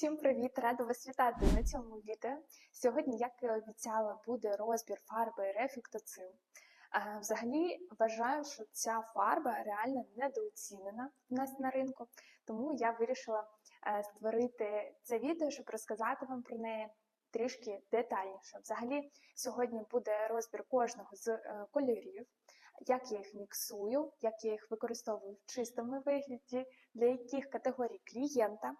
Всім привіт! Рада вас вітати на цьому відео. Сьогодні, як і обіцяла, буде розбір фарби Рефіктоцил. Е, Взагалі вважаю, що ця фарба реально недооцінена в нас на ринку, тому я вирішила е, створити це відео, щоб розказати вам про неї трішки детальніше. Взагалі, сьогодні буде розбір кожного з е, кольорів, як я їх міксую, як я їх використовую в чистому вигляді, для яких категорій клієнта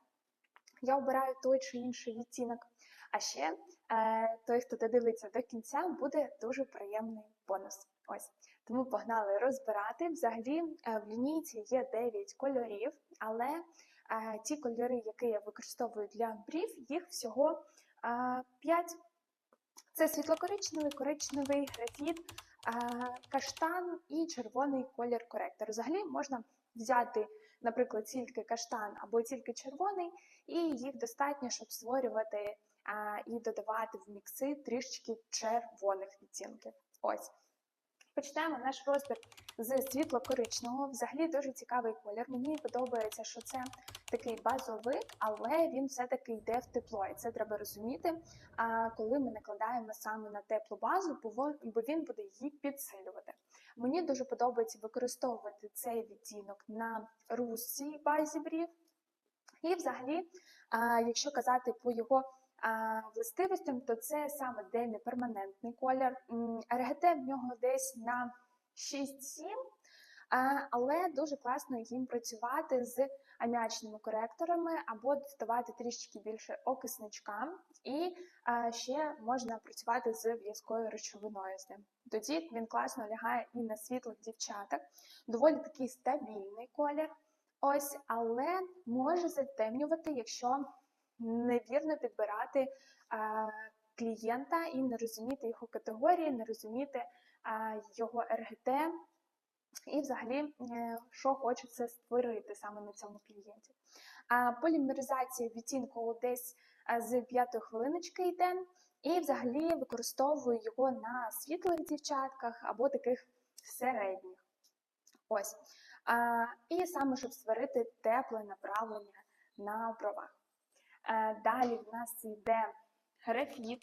я обираю той чи інший відтінок. А ще е, той, хто додивиться до кінця, буде дуже приємний бонус. Ось тому погнали розбирати. Взагалі е, в лінійці є 9 кольорів, але е, ті кольори, які я використовую для брів, їх всього е, 5. Це світлокоричневий, коричневий, графіт, е, каштан і червоний колір коректор. Взагалі можна взяти, наприклад, тільки каштан або тільки червоний, і їх достатньо, щоб створювати а, і додавати в мікси трішечки червоних відтінків. Ось. Почнемо наш розбір з світло-коричневого. Взагалі дуже цікавий колір. Мені подобається, що це такий базовий, але він все-таки йде в тепло. І це треба розуміти, коли ми накладаємо саме на теплу базу, бо він буде її підсилювати. Мені дуже подобається використовувати цей відтінок на русій базі брів. І взагалі, якщо казати по його властивостям, то це саме деміперманентний колір. РГТ в нього десь на 6-7, але дуже класно їм працювати з аміачними коректорами або додавати трішки більше окисничка. І ще можна працювати з в'язкою речовиною з ним. Тоді він класно лягає і на світлих дівчаток. Доволі такий стабільний колір. Ось, але може затемнювати, якщо невірно підбирати е, клієнта і не розуміти його категорії, не розуміти е, його РГТ, і взагалі, е, що хочеться створити саме на цьому клієнті. А полімеризація відтінку десь е, з п'ятої хвилиночки йде, і взагалі використовую його на світлих дівчатках або таких середніх. Ось. А, і саме, щоб створити тепле направлення на бровах. Е, Далі в нас йде графіт.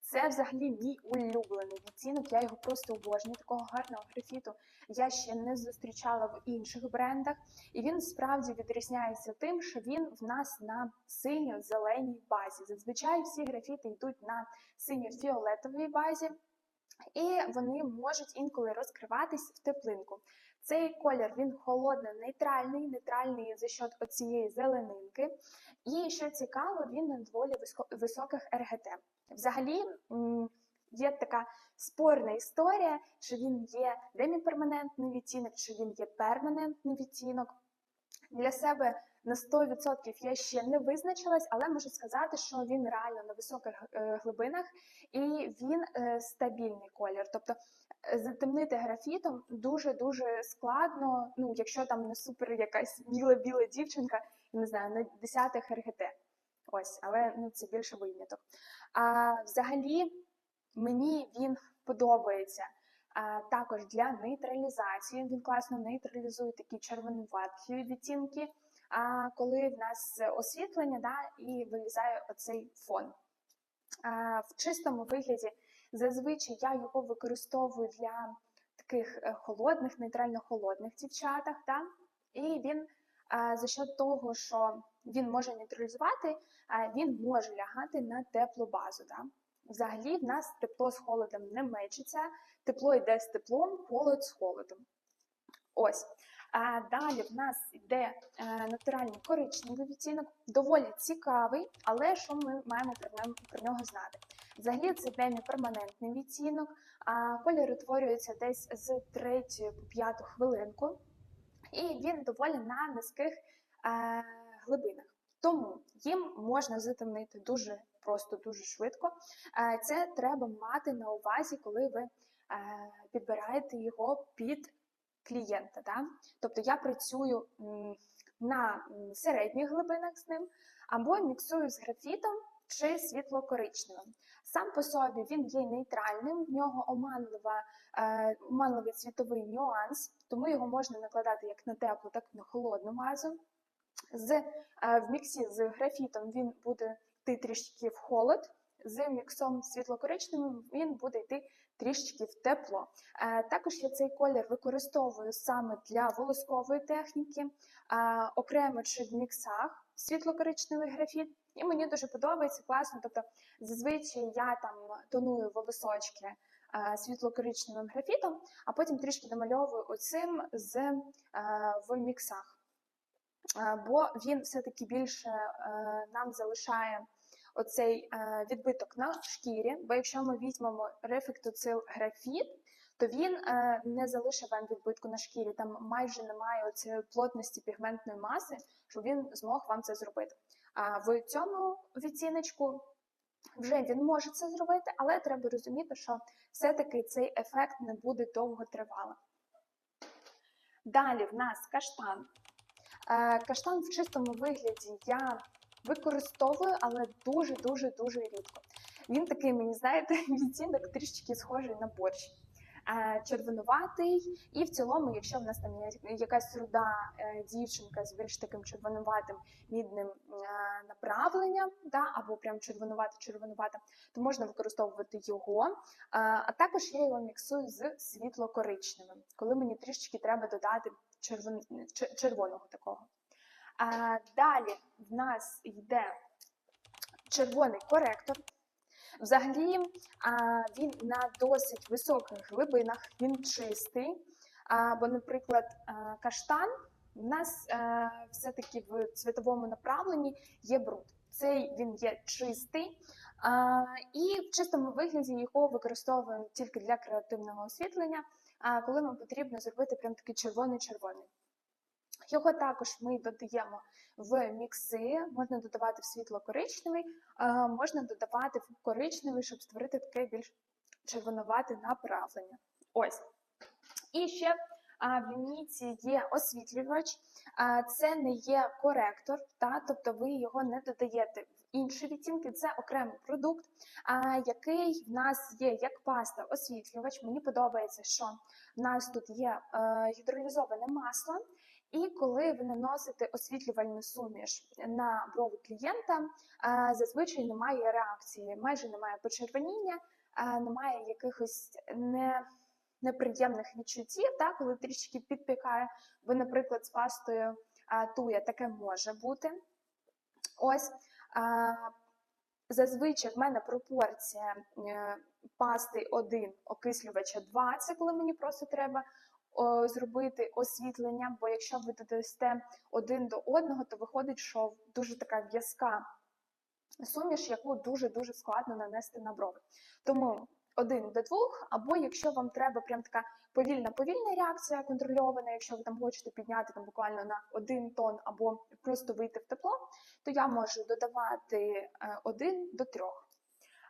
Це взагалі мій улюблений відтінок. Я його просто обожнюю. Такого гарного графіту я ще не зустрічала в інших брендах. І він справді відрізняється тим, що він в нас на синьо-зеленій базі. Зазвичай всі графіти йдуть на синьо-фіолетовій базі, і вони можуть інколи розкриватись в теплинку. Цей колір він холодно-нейтральний, нейтральний за счет оцієї зеленинки. І що цікаво, він на доволі високих РГТ. Взагалі є така спорна історія, чи він є деміперманентний відтінок, чи він є перманентний відтінок. Для себе на 100% я ще не визначилась, але можу сказати, що він реально на високих е, глибинах і він е, стабільний колір. Тобто е, затемнити графітом дуже-дуже складно, ну, якщо там не супер якась біла-біла дівчинка, не знаю, на 10 РГТ. Ось, але ну, це більше виняток. А взагалі мені він подобається. Також для нейтралізації він класно нейтралізує такі червонуваті відтінки, коли в нас освітлення да, і вилізає оцей фон. В чистому вигляді зазвичай я його використовую для таких е, холодних, нейтрально-холодних дівчатах. Да? І він за счет того, що він може нейтралізувати, він може лягати на теплу базу. Да? Взагалі в нас тепло з холодом не мечиться, тепло йде з теплом, холод з холодом. Ось. А далі в нас йде е, натуральний коричневий відтінок, доволі цікавий, але що ми маємо про нього знати? Взагалі це деміперманентний відтінок, а колір утворюється десь з 3 по 5 хвилинку, і він доволі на низьких е, глибинах. Тому їм можна затемнити дуже просто, дуже швидко. Е, Це треба мати на увазі, коли ви е, підбираєте його під клієнта. Да? Тобто я працюю на середніх глибинах з ним, або міксую з графітом чи світло-коричневим. Сам по собі він є нейтральним, в нього оманлива, е, оманливий цвітовий нюанс, тому його можна накладати як на теплу, так і на холодну базу. З, е, в міксі з графітом він буде йти трішки в холод, з міксом світло-коричневим він буде йти трішечки в тепло. Е, Також я цей колір використовую саме для волоскової техніки, е, окремо чи в міксах світло-коричневий графіт. І мені дуже подобається класно. Тобто, зазвичай я там тоную волосочки е, світло-коричневим графітом, а потім трішки домальовую оцим з в міксах. Бо він все-таки більше нам залишає оцей е, відбиток на шкірі. Бо якщо ми візьмемо рефектоцил графіт, то він е, не залишить вам відбитку на шкірі. Там майже немає цієї плотності пігментної маси, щоб він змог вам це зробити. А в цьому відціночку вже він може це зробити, але треба розуміти, що все-таки цей ефект не буде довго тривалим. Далі в нас каштан. Е, Каштан в чистому вигляді я використовую, але дуже-дуже дуже рідко. Він такий, мені знаєте, відтінок трішечки схожий на борщ. Е, Червонуватий, і в цілому, якщо в нас там є якась руда е, дівчинка з більш таким червонуватим мідним е, направленням, да, або прям червонувато-червонувата, то можна використовувати його. А також я його міксую з світло-коричневим, коли мені трішечки треба додати червон... червоного такого. Далі в нас йде червоний коректор. Взагалі, він на досить високих глибинах, він чистий. Бо, наприклад, каштан в нас а, все-таки в цвітовому направленні є бруд. Цей він є чистий, і в чистому вигляді його використовуємо тільки для креативного освітлення, коли нам потрібно зробити прям такий червоний-червоний. Його також ми додаємо в мікси, можна додавати в світло-коричневий, можна додавати в коричневий, щоб створити таке більш червонувате направлення. Ось. І ще в лінійці є освітлювач, це не є коректор, та, тобто ви його не додаєте в інші відтінки, це окремий продукт, який в нас є як паста освітлювач. Мені подобається, що в нас тут є е, гідролізоване масло. І коли ви наносите освітлювальну суміш на брови клієнта, зазвичай немає реакції, майже немає почервоніння, немає якихось не, неприємних відчуттів, та, коли трішки підпікає, бо, наприклад, з пастою а, туя таке може бути. Ось. А, Зазвичай в мене пропорція е, пасти 1, окислювача 2, це коли мені просто треба о, зробити освітлення, бо якщо ви додасте один до одного, то виходить, що дуже така в'язка суміш, яку дуже-дуже складно нанести на брови. Тому один до двох, або якщо вам треба прям така повільна повільна реакція контрольована, якщо ви там хочете підняти там буквально на один тон або просто вийти в тепло, то я можу додавати е, один до трьох.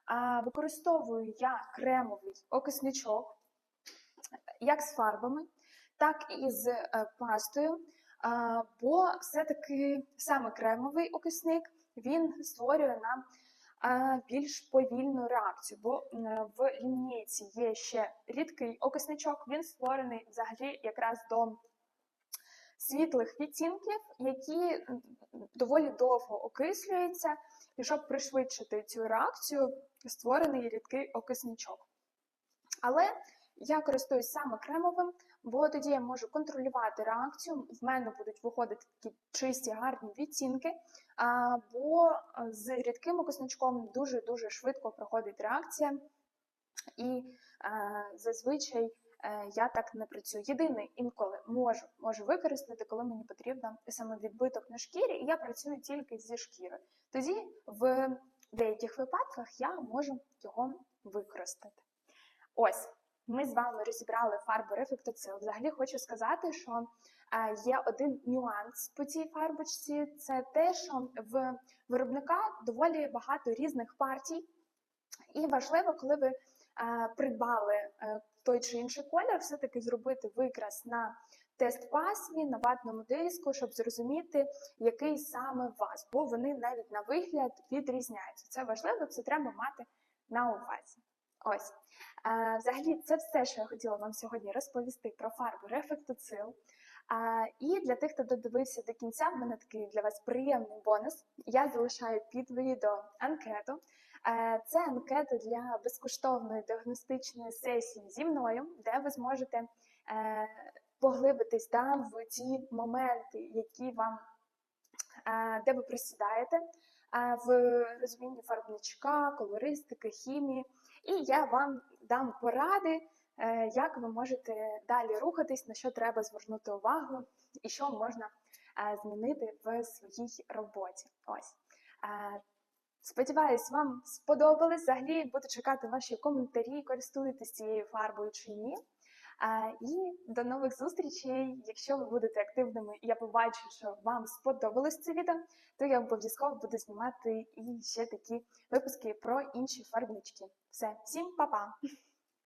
А, Використовую я кремовий окисничок, як з фарбами, так і з е, пастою, бо все-таки саме кремовий окисник він створює нам більш повільну реакцію, бо в лінійці є ще рідкий окисничок, він створений взагалі якраз до світлих відтінків, які доволі довго окислюються, і щоб пришвидшити цю реакцію, створений рідкий окисничок. Але я користуюсь саме кремовим, бо тоді я можу контролювати реакцію. В мене будуть виходити такі чисті, гарні відтінки. А, бо е, з рідким окисничком дуже-дуже швидко проходить реакція, і е, зазвичай е, я так не працюю. Єдине інколи можу, можу використати, коли мені потрібно саме відбиток на шкірі, і я працюю тільки зі шкірою. Тоді в деяких випадках я можу його використати. Ось. Ми з вами розібрали фарбу рефлектоцил. Взагалі хочу сказати, що е, є один нюанс по цій фарбочці. Це те, що в виробника доволі багато різних партій, і важливо, коли ви е, придбали е, той чи інший колір, все-таки зробити викрас на тест пасмі, на ватному диску, щоб зрозуміти, який саме вас, бо вони навіть на вигляд відрізняються. Це важливо, це треба мати на увазі. Ось. Взагалі, це все, що я хотіла вам сьогодні розповісти про фарбу рефлектоцил. А, і для тих, хто додивився до кінця, в мене такий для вас приємний бонус. Я залишаю під відео анкету. Це анкета для безкоштовної діагностичної сесії зі мною, де ви зможете е, поглибитись да, в ті моменти, які вам е, де ви присідаєте е, в розумінні фарбничка, колористики, хімії, і я вам дам поради, е, як ви можете далі рухатись, на що треба звернути увагу і що можна е, змінити в своїй роботі. Ось. Е, Сподіваюсь, вам сподобалось. Взагалі буду чекати ваші коментарі, користуєтесь цією фарбою чи ні. І до нових зустрічей. Якщо ви будете активними і я побачу, що вам сподобалось це відео, то я обов'язково буду знімати і ще такі випуски про інші фарбнички. Все, всім па-па!